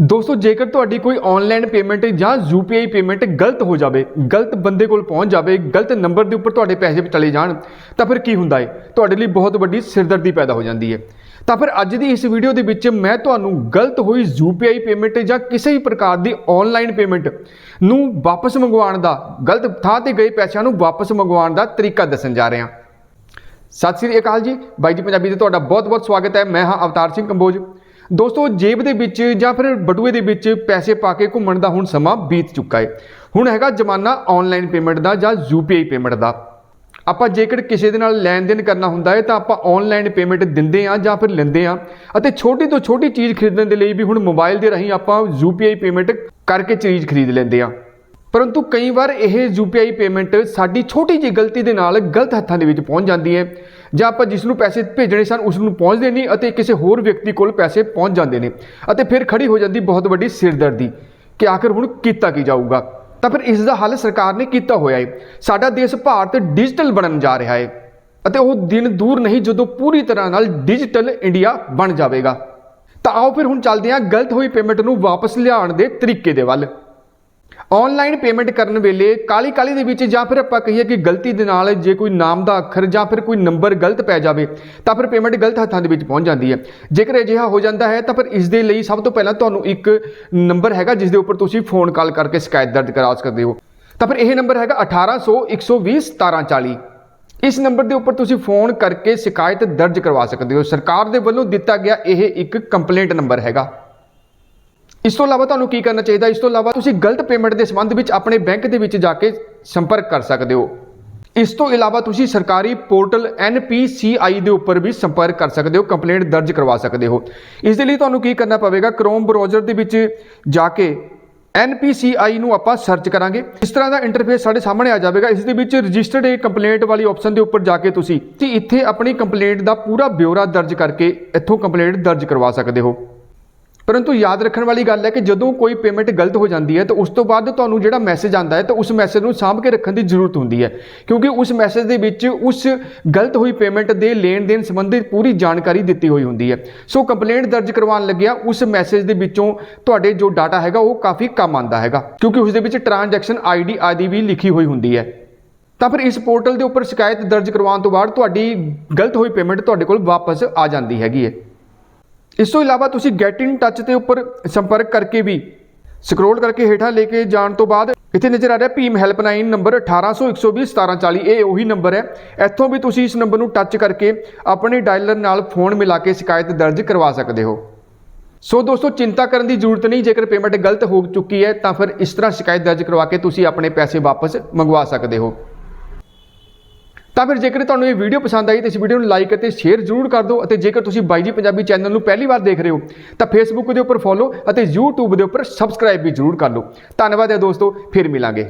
ਦੋਸਤੋ, ਜੇਕਰ ਤੁਹਾਡੀ ਕੋਈ ਆਨਲਾਈਨ ਪੇਮੈਂਟ ਜਾਂ UPI ਪੇਮੈਂਟ ਗਲਤ ਹੋ ਜਾਵੇ, ਗਲਤ ਬੰਦੇ ਕੋਲ ਪਹੁੰਚ ਜਾਵੇ, ਗਲਤ ਨੰਬਰ ਦੇ ਉੱਪਰ ਤੁਹਾਡੇ ਪੈਸੇ ਚਲੇ ਜਾਣ, ਤਾਂ ਫਿਰ ਕੀ ਹੁੰਦਾ ਹੈ ਤੁਹਾਡੇ ਲਈ ਬਹੁਤ ਵੱਡੀ ਸਿਰਦਰਦੀ ਪੈਦਾ ਹੋ ਜਾਂਦੀ ਹੈ ਤਾਂ ਫਿਰ ਅੱਜ ਦੀ ਇਸ ਵੀਡੀਓ ਦੇ ਵਿੱਚ ਮੈਂ ਤੁਹਾਨੂੰ ਗਲਤ ਹੋਈ UPI ਪੇਮੈਂਟ ਜਾਂ ਕਿਸੇ ਵੀ ਪ੍ਰਕਾਰ ਦੀ ਆਨਲਾਈਨ ਪੇਮੈਂਟ ਨੂੰ ਵਾਪਸ ਮੰਗਵਾਉਣ ਦਾ, ਗਲਤ ਥਾਂ ਤੇ ਗਏ ਪੈਸਿਆਂ ਨੂੰ ਵਾਪਸ ਮੰਗਵਾਉਣ ਦਾ ਤਰੀਕਾ ਦੱਸਣ ਜਾ ਰਿਹਾ। ਸਤਿ ਸ੍ਰੀ ਅਕਾਲ ਜੀ। ਬਾਈ ਜੀ, ਪੰਜਾਬੀ ਤੇ ਤੁਹਾਡਾ ਬਹੁਤ-ਬਹੁਤ ਸਵਾਗਤ ਹੈ। ਮੈਂ ਹਾਂ ਅਵਤਾਰ ਸਿੰਘ ਕੰਬੋਜ। ਦੋਸਤੋ, ਜੇਬ ਦੇ ਵਿੱਚ ਜਾਂ ਫਿਰ ਬਟੂਏ ਦੇ ਵਿੱਚ ਪੈਸੇ ਪਾ ਕੇ ਘੁੰਮਣ ਦਾ ਹੁਣ ਸਮਾਂ ਬੀਤ ਚੁੱਕਾ ਹੈ ਹੁਣ ਹੈਗਾ ਜ਼ਮਾਨਾ ਆਨਲਾਈਨ ਪੇਮੈਂਟ ਦਾ ਜਾਂ UPI ਪੇਮੈਂਟ ਦਾ। ਆਪਾਂ ਜੇਕਰ ਕਿਸੇ ਦੇ ਨਾਲ ਲੈਣ ਦੇਣ ਕਰਨਾ ਹੁੰਦਾ ਹੈ ਤਾਂ ਆਪਾਂ ਆਨਲਾਈਨ ਪੇਮੈਂਟ ਦਿੰਦੇ ਆ ਜਾਂ ਫਿਰ ਲੈਂਦੇ ਆ। ਅਤੇ ਛੋਟੀ ਤੋਂ ਛੋਟੀ ਚੀਜ਼ ਖਰੀਦਣ ਦੇ ਲਈ ਵੀ ਹੁਣ ਮੋਬਾਈਲ ਦੇ ਰਾਹੀਂ ਆਪਾਂ UPI ਪੇਮੈਂਟ ਕਰਕੇ ਚੀਜ਼ ਖਰੀਦ ਲੈਂਦੇ ਆ। ਪਰੰਤੂ ਕਈ ਵਾਰ ਇਹ UPI ਪੇਮੈਂਟ ਸਾਡੀ ਛੋਟੀ ਜਿਹੀ ਗਲਤੀ ਦੇ ਨਾਲ ਗਲਤ ਹੱਥਾਂ ਦੇ ਵਿੱਚ ਪਹੁੰਚ ਜਾਂਦੀ ਹੈ ਜਾਂ ਆਪਾਂ ਜਿਸ ਨੂੰ ਪੈਸੇ ਭੇਜਣੇ ਸਨ ਉਸ ਨੂੰ ਪਹੁੰਚਦੇ ਨਹੀਂ ਅਤੇ ਕਿਸੇ ਹੋਰ ਵਿਅਕਤੀ ਕੋਲ ਪੈਸੇ ਪਹੁੰਚ ਜਾਂਦੇ ਨੇ ਅਤੇ ਫਿਰ ਖੜੀ ਹੋ ਜਾਂਦੀ ਬਹੁਤ ਵੱਡੀ ਸਿਰਦਰਦੀ ਕਿ ਆਖਰ ਹੁਣ ਕੀਤਾ ਕੀ ਜਾਊਗਾ? ਤਾਂ ਫਿਰ ਇਸ ਦਾ ਹੱਲ ਸਰਕਾਰ ਨੇ ਕੀਤਾ ਹੋਇਆ ਹੈ ਸਾਡਾ ਦੇਸ਼ ਭਾਰਤ ਡਿਜੀਟਲ ਬਣਨ ਜਾ ਰਿਹਾ ਹੈ ਅਤੇ ਉਹ ਦਿਨ ਦੂਰ ਨਹੀਂ ਜਦੋਂ ਪੂਰੀ ਤਰ੍ਹਾਂ ਨਾਲ ਡਿਜੀਟਲ ਇੰਡੀਆ ਬਣ ਜਾਵੇਗਾ। ਤਾਂ ਆਓ ਫਿਰ ਹੁਣ ਚੱਲਦੇ ਹਾਂ ਗਲਤ ਹੋਈ ਪੇਮੈਂਟ ਨੂੰ ਵਾਪਸ ਲਿਆਉਣ ਦੇ ਤਰੀਕੇ ਦੇ ਵੱਲ। ਆਨਲਾਈਨ ਪੇਮੈਂਟ ਕਰਨ ਵੇਲੇ ਕਾਲੀ ਕਾਲੀ ਦੇ ਵਿੱਚ ਜਾਂ ਫਿਰ ਆਪਾਂ ਕਹੀਏ ਕਿ ਗਲਤੀ ਦੇ ਨਾਲ ਜੇ ਕੋਈ ਨਾਮ ਦਾ ਅੱਖਰ ਜਾਂ ਫਿਰ ਕੋਈ ਨੰਬਰ ਗਲਤ ਪੈ ਜਾਵੇ, ਤਾਂ ਫਿਰ ਪੇਮੈਂਟ ਗਲਤ ਹੱਥਾਂ ਦੇ ਵਿੱਚ ਪਹੁੰਚ ਜਾਂਦੀ ਹੈ। ਜੇਕਰ ਅਜਿਹਾ ਹੋ ਜਾਂਦਾ ਹੈ, ਤਾਂ ਫਿਰ ਇਸ ਦੇ ਲਈ ਸਭ ਤੋਂ ਪਹਿਲਾਂ ਤੁਹਾਨੂੰ ਇੱਕ ਨੰਬਰ ਹੈਗਾ ਜਿਸ ਦੇ ਉੱਪਰ ਤੁਸੀਂ ਫੋਨ ਕਾਲ ਕਰਕੇ ਸ਼ਿਕਾਇਤ ਦਰਜ ਕਰਾ ਸਕਦੇ ਹੋ। ਤਾਂ ਫਿਰ ਇਹ ਨੰਬਰ ਹੈਗਾ 1800 120 1740 ਇਸ ਨੰਬਰ ਦੇ ਉੱਪਰ ਤੁਸੀਂ ਫੋਨ ਕਰਕੇ ਸ਼ਿਕਾਇਤ ਦਰਜ ਕਰਵਾ ਸਕਦੇ ਹੋ। ਸਰਕਾਰ ਦੇ ਵੱਲੋਂ ਦਿੱਤਾ ਗਿਆ ਇਹ ਇੱਕ ਕੰਪਲੇਂਟ ਨੰਬਰ ਹੈਗਾ। ਇਸ ਤੋਂ ਇਲਾਵਾ ਤੁਹਾਨੂੰ ਕੀ ਕਰਨਾ ਚਾਹੀਦਾ? ਇਸ ਤੋਂ ਇਲਾਵਾ ਤੁਸੀਂ ਗਲਤ ਪੇਮੈਂਟ ਦੇ ਸੰਬੰਧ ਵਿੱਚ ਆਪਣੇ ਬੈਂਕ ਦੇ ਵਿੱਚ ਜਾ ਕੇ ਸੰਪਰਕ ਕਰ ਸਕਦੇ ਹੋ। ਇਸ ਤੋਂ ਇਲਾਵਾ ਤੁਸੀਂ ਸਰਕਾਰੀ ਪੋਰਟਲ NPCI ਦੇ ਉੱਪਰ ਵੀ ਸੰਪਰਕ ਕਰ ਸਕਦੇ ਹੋ ਕੰਪਲੇਂਟ ਦਰਜ ਕਰਵਾ ਸਕਦੇ ਹੋ। ਇਸ ਦੇ ਲਈ ਤੁਹਾਨੂੰ ਕੀ ਕਰਨਾ ਪਵੇਗਾ? ਕ੍ਰੋਮ ਬ੍ਰਾਊਜ਼ਰ ਦੇ ਵਿੱਚ ਜਾ ਕੇ NPCI ਨੂੰ ਆਪਾਂ ਸਰਚ ਕਰਾਂਗੇ। ਇਸ ਤਰ੍ਹਾਂ ਦਾ ਇੰਟਰਫੇਸ ਸਾਡੇ ਸਾਹਮਣੇ ਆ ਜਾਵੇਗਾ। ਇਸ ਦੇ ਵਿੱਚ ਰਜਿਸਟਰਡ ਏ ਕੰਪਲੇਂਟ ਵਾਲੀ ਆਪਸ਼ਨ ਦੇ ਉੱਪਰ ਜਾ ਕੇ ਤੁਸੀਂ ਤੇ ਇੱਥੇ ਆਪਣੀ ਕੰਪਲੇਂਟ ਦਾ ਪੂਰਾ ਬਿਊਰਾ ਦਰਜ ਕਰਕੇ ਇੱਥੋਂ ਕੰਪਲੇਂਟ ਦਰਜ ਕਰਵਾ ਸਕਦੇ ਹੋ। ਪਰੰਤੂ ਯਾਦ ਰੱਖਣ ਵਾਲੀ ਗੱਲ ਹੈ ਕਿ ਜਦੋਂ ਕੋਈ ਪੇਮੈਂਟ ਗਲਤ ਹੋ ਜਾਂਦੀ ਹੈ, ਤਾਂ ਉਸ ਤੋਂ ਬਾਅਦ ਤੁਹਾਨੂੰ ਜਿਹੜਾ ਮੈਸੇਜ ਆਂਦਾ ਹੈ, ਤਾਂ ਉਸ ਮੈਸੇਜ ਨੂੰ ਸਾਂਭ ਕੇ ਰੱਖਣ ਦੀ ਜ਼ਰੂਰਤ ਹੁੰਦੀ ਹੈ। ਕਿਉਂਕਿ ਉਸ ਮੈਸੇਜ ਦੇ ਵਿੱਚ ਉਸ ਗਲਤ ਹੋਈ ਪੇਮੈਂਟ ਦੇ ਲੈਣ ਦੇਣ ਸੰਬੰਧੀ ਪੂਰੀ ਜਾਣਕਾਰੀ ਦਿੱਤੀ ਹੋਈ ਹੁੰਦੀ ਹੈ। ਸੋ ਕੰਪਲੇਂਟ ਦਰਜ ਕਰਵਾਉਣ ਲੱਗਿਆ, ਉਸ ਮੈਸੇਜ ਦੇ ਵਿੱਚੋਂ ਤੁਹਾਡੇ ਜੋ ਡਾਟਾ ਹੈਗਾ, ਉਹ ਕਾਫੀ ਕੰਮ ਆਂਦਾ ਹੈਗਾ। ਕਿਉਂਕਿ ਉਸ ਦੇ ਵਿੱਚ ਟ੍ਰਾਂਜੈਕਸ਼ਨ ਆਈਡੀ ਆਦਿ ਵੀ ਲਿਖੀ ਹੋਈ ਹੁੰਦੀ ਹੈ। ਤਾਂ ਫਿਰ ਇਸ ਪੋਰਟਲ ਦੇ ਉੱਪਰ ਸ਼ਿਕਾਇਤ ਦਰਜ ਕਰਵਾਉਣ ਤੋਂ ਬਾਅਦ ਤੁਹਾਡੀ ਗਲਤ ਹੋਈ ਪੇਮੈਂਟ ਤੁਹਾਡੇ ਕੋਲ ਵਾਪਸ ਆ ਜਾਂਦੀ ਹੈਗੀ ਹੈ। ਇਸ ਤੋਂ ਇਲਾਵਾ ਤੁਸੀਂ ਗੈਟ ਇਨ ਟੱਚ ਦੇ ਉੱਪਰ ਸੰਪਰਕ ਕਰਕੇ ਵੀ ਸਕਰੋਲ ਕਰਕੇ ਹੇਠਾਂ ਲੈ ਕੇ ਜਾਣ ਤੋਂ ਬਾਅਦ ਇੱਥੇ ਨਜ਼ਰ ਆ ਰਿਹਾ ਭੀਮ ਹੈਲਪਲਾਈਨ ਨੰਬਰ 1800 120 1740 ਇਹ ਉਹੀ ਨੰਬਰ ਹੈ। ਇੱਥੋਂ ਵੀ ਤੁਸੀਂ ਇਸ ਨੰਬਰ ਨੂੰ ਟੱਚ ਕਰਕੇ ਆਪਣੇ ਡਾਇਲਰ ਨਾਲ ਫੋਨ ਮਿਲਾ ਕੇ ਸ਼ਿਕਾਇਤ ਦਰਜ ਕਰਵਾ ਸਕਦੇ ਹੋ। ਸੋ ਦੋਸਤੋ, ਚਿੰਤਾ ਕਰਨ ਦੀ ਜ਼ਰੂਰਤ ਨਹੀਂ। ਜੇਕਰ ਪੇਮੈਂਟ ਗਲਤ ਹੋ ਚੁੱਕੀ ਹੈ, ਤਾਂ ਫਿਰ ਇਸ ਤਰ੍ਹਾਂ ਸ਼ਿਕਾਇਤ ਦਰਜ ਕਰਵਾ ਕੇ ਤੁਸੀਂ ਆਪਣੇ ਪੈਸੇ ਵਾਪਸ ਮੰਗਵਾ ਸਕਦੇ ਹੋ। ਤਾਂ ਫਿਰ ਜੇਕਰ ਤੁਹਾਨੂੰ ਇਹ ਵੀਡੀਓ ਪਸੰਦ ਆਈ ਤਾਂ ਇਸ ਵੀਡੀਓ ਨੂੰ ਲਾਈਕ ਅਤੇ ਸ਼ੇਅਰ ਜ਼ਰੂਰ ਕਰ ਦਿਓ ਅਤੇ ਜੇਕਰ ਤੁਸੀਂ ਬਾਈ ਜੀ ਪੰਜਾਬੀ ਚੈਨਲ ਨੂੰ ਪਹਿਲੀ ਵਾਰ ਦੇਖ ਰਹੇ ਹੋ ਤਾਂ ਫੇਸਬੁੱਕ ਦੇ ਉੱਪਰ ਫੋਲੋ ਅਤੇ YouTube ਦੇ ਉੱਪਰ ਸਬਸਕ੍ਰਾਈਬ ਵੀ ਜ਼ਰੂਰ ਕਰ ਲਓ। ਧੰਨਵਾਦ ਹੈ ਦੋਸਤੋ, ਫਿਰ ਮਿਲਾਂਗੇ।